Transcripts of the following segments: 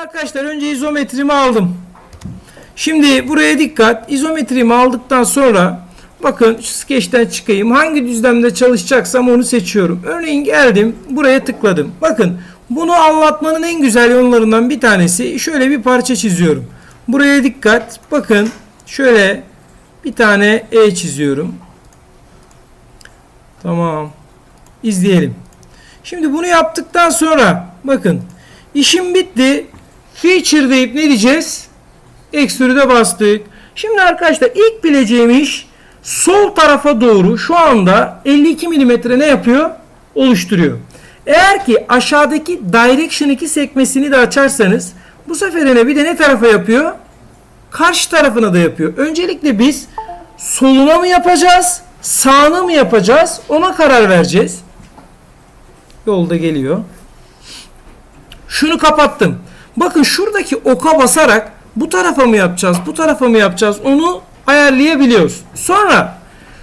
Arkadaşlar önce izometrimi aldım. Şimdi buraya dikkat. İzometrimi aldıktan sonra bakın şu skeçten çıkayım. Hangi düzlemde çalışacaksam onu seçiyorum. Örneğin geldim buraya tıkladım. Bakın bunu anlatmanın en güzel yollarından bir tanesi şöyle bir parça çiziyorum. Buraya dikkat. Bakın şöyle bir tane E çiziyorum. Tamam. İzleyelim. Şimdi bunu yaptıktan sonra bakın işim bitti. Feature deyip ne diyeceğiz? Extrude'e bastık. Şimdi arkadaşlar ilk bileceğim iş sol tarafa doğru şu anda 52 mm ne yapıyor? Oluşturuyor. Eğer ki aşağıdaki Direction 2 sekmesini de açarsanız bu seferine bir de ne tarafa yapıyor? Karşı tarafına da yapıyor. Öncelikle biz soluna mı yapacağız? Sağına mı yapacağız? Ona karar vereceğiz. Yolda geliyor. Şunu kapattım. Bakın şuradaki oka basarak bu tarafa mı yapacağız, bu tarafa mı yapacağız onu ayarlayabiliyoruz. Sonra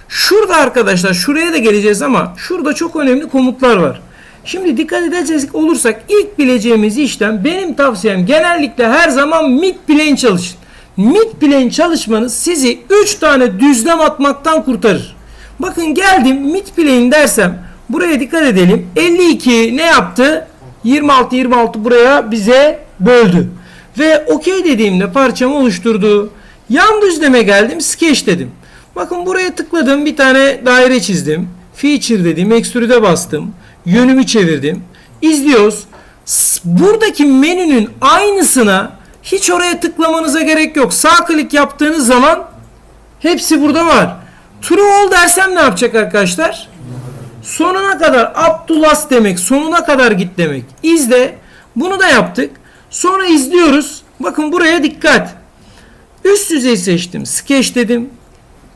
şurada arkadaşlar şuraya da geleceğiz ama şurada çok önemli komutlar var. Şimdi dikkat edecek olursak ilk bileceğimiz işlem benim tavsiyem genellikle her zaman mid plane çalışın. Mid plane çalışmanız sizi 3 tane düzlem atmaktan kurtarır. Bakın geldim mid plane dersem buraya dikkat edelim. 52 ne yaptı? 26 26 buraya bize böldü. Ve okey dediğimde parçamı oluşturdu. Yan düzleme geldim. Sketch dedim. Bakın buraya tıkladım. Bir tane daire çizdim. Feature dedim. Extrude'e bastım. Yönümü çevirdim. İzliyoruz. Buradaki menünün aynısına hiç oraya tıklamanıza gerek yok. Sağ klik yaptığınız zaman hepsi burada var. True all dersem ne yapacak arkadaşlar? Sonuna kadar last demek. Sonuna kadar git demek. İzle. Bunu da yaptık. Sonra izliyoruz. Bakın buraya dikkat. Üst düzey seçtim. Sketch dedim.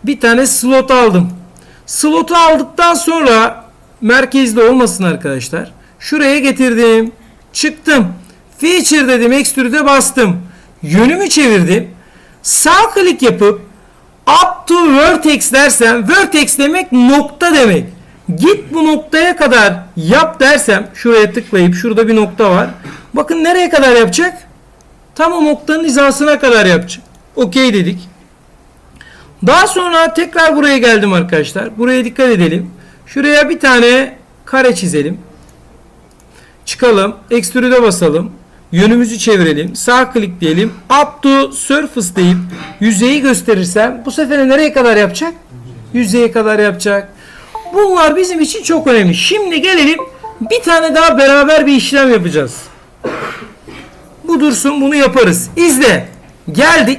Bir tane slot aldım. Slotu aldıktan sonra merkezde olmasın arkadaşlar. Şuraya getirdim. Çıktım. Feature dedim. Extrude'e bastım. Yönümü çevirdim. Sağ klik yapıp up to vertex dersem vertex demek nokta demek. Git bu noktaya kadar yap dersem şuraya tıklayıp şurada bir nokta var. Bakın nereye kadar yapacak? Tam o noktanın hizasına kadar yapacak. Okey dedik. Daha sonra tekrar buraya geldim arkadaşlar. Buraya dikkat edelim. Şuraya bir tane kare çizelim. Çıkalım. Extrude'e basalım. Yönümüzü çevirelim. Sağ klik diyelim. Up to surface deyip yüzeyi gösterirsem bu sefer nereye kadar yapacak? Yüzeye kadar yapacak. Bunlar bizim için çok önemli. Şimdi gelelim bir tane daha beraber bir işlem yapacağız. Bu dursun bunu yaparız. İzle. Geldik.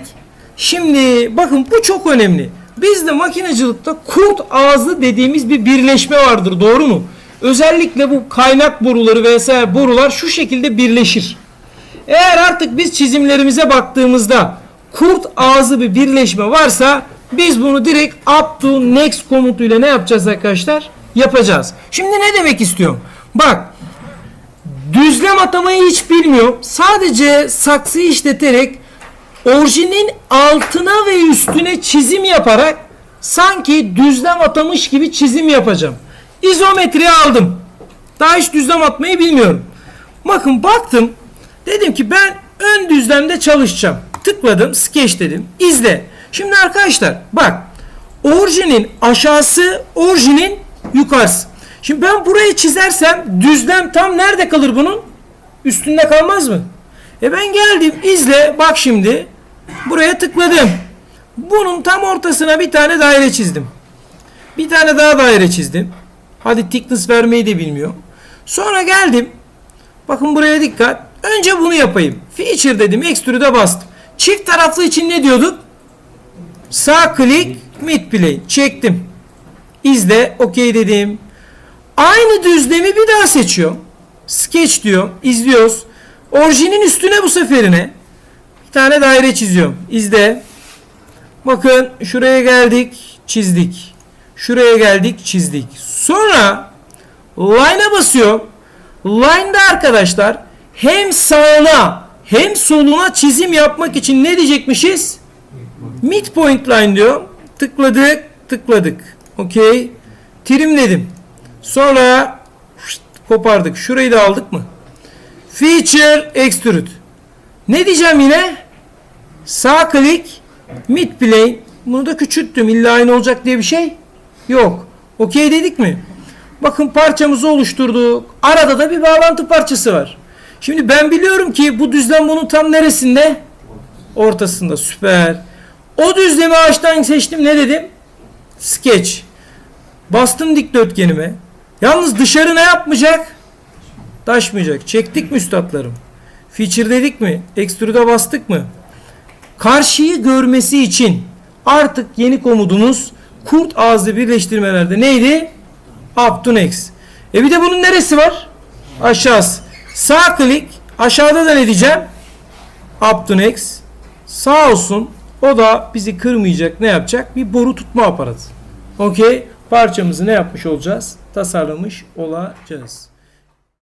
Şimdi bakın bu çok önemli. Bizde makinacılıkta kurt ağzı dediğimiz bir birleşme vardır. Doğru mu? Özellikle bu kaynak boruları vesaire borular şu şekilde birleşir. Eğer artık biz çizimlerimize baktığımızda kurt ağzı bir birleşme varsa biz bunu direkt up to next komutuyla ne yapacağız arkadaşlar? Yapacağız. Şimdi ne demek istiyorum? Bak düzlem atamayı hiç bilmiyorum. Sadece saksıyı işleterek orijinin altına ve üstüne çizim yaparak sanki düzlem atamış gibi çizim yapacağım. İzometri aldım. Daha hiç düzlem atmayı bilmiyorum. Bakın baktım. Dedim ki ben ön düzlemde çalışacağım. Tıkladım. Sketch dedim. İzle. Şimdi arkadaşlar bak. Orijinin aşağısı, orijinin yukarısı. Şimdi ben burayı çizersem düzlem tam nerede kalır bunun? Üstünde kalmaz mı? E ben geldim izle bak şimdi. Buraya tıkladım. Bunun tam ortasına bir tane daire çizdim. Bir tane daha daire çizdim. Hadi thickness vermeyi de bilmiyor. Sonra geldim. Bakın buraya dikkat. Önce bunu yapayım. Feature dedim. Extrude'e bastım. Çift taraflı için ne diyorduk? Sağ klik mid plane. Çektim. İzle. Okey dedim. Aynı düzlemi bir daha seçiyorum. Sketch diyor. İzliyoruz. Orijinin üstüne bu seferine bir tane daire çiziyorum. İzle. Bakın şuraya geldik. Çizdik. Şuraya geldik. Çizdik. Sonra line'a basıyorum. Line'da arkadaşlar hem sağına hem soluna çizim yapmak için ne diyecekmişiz? Midpoint line diyor. Tıkladık, tıkladık. Okey. Trimledim. Sonra kopardık. Şurayı da aldık mı? Feature extrude. Ne diyeceğim yine? Sağ klik mid plane. Bunu da küçülttüm. İlla aynı olacak diye bir şey yok. Okey dedik mi? Bakın parçamızı oluşturduk. Arada da bir bağlantı parçası var. Şimdi ben biliyorum ki bu düzlem bunun tam neresinde? Ortasında. Süper. O düzlemi ağaçtan seçtim. Ne dedim? Sketch. Bastım dikdörtgenime. Yalnız dışarı ne yapmayacak? Taşmayacak. Çektik mi üstadlarım? Feature dedik mi? Extrude'a bastık mı? Karşıyı görmesi için artık yeni komudumuz kurt ağzı birleştirmelerde neydi? Up. E bir de bunun neresi var? Aşağısı. Sağ klik. Aşağıda da ne diyeceğim? Up. Sağ olsun. O da bizi kırmayacak. Ne yapacak? Bir boru tutma aparatı. Okey. Parçamızı ne yapmış olacağız? Tasarlamış olacağız.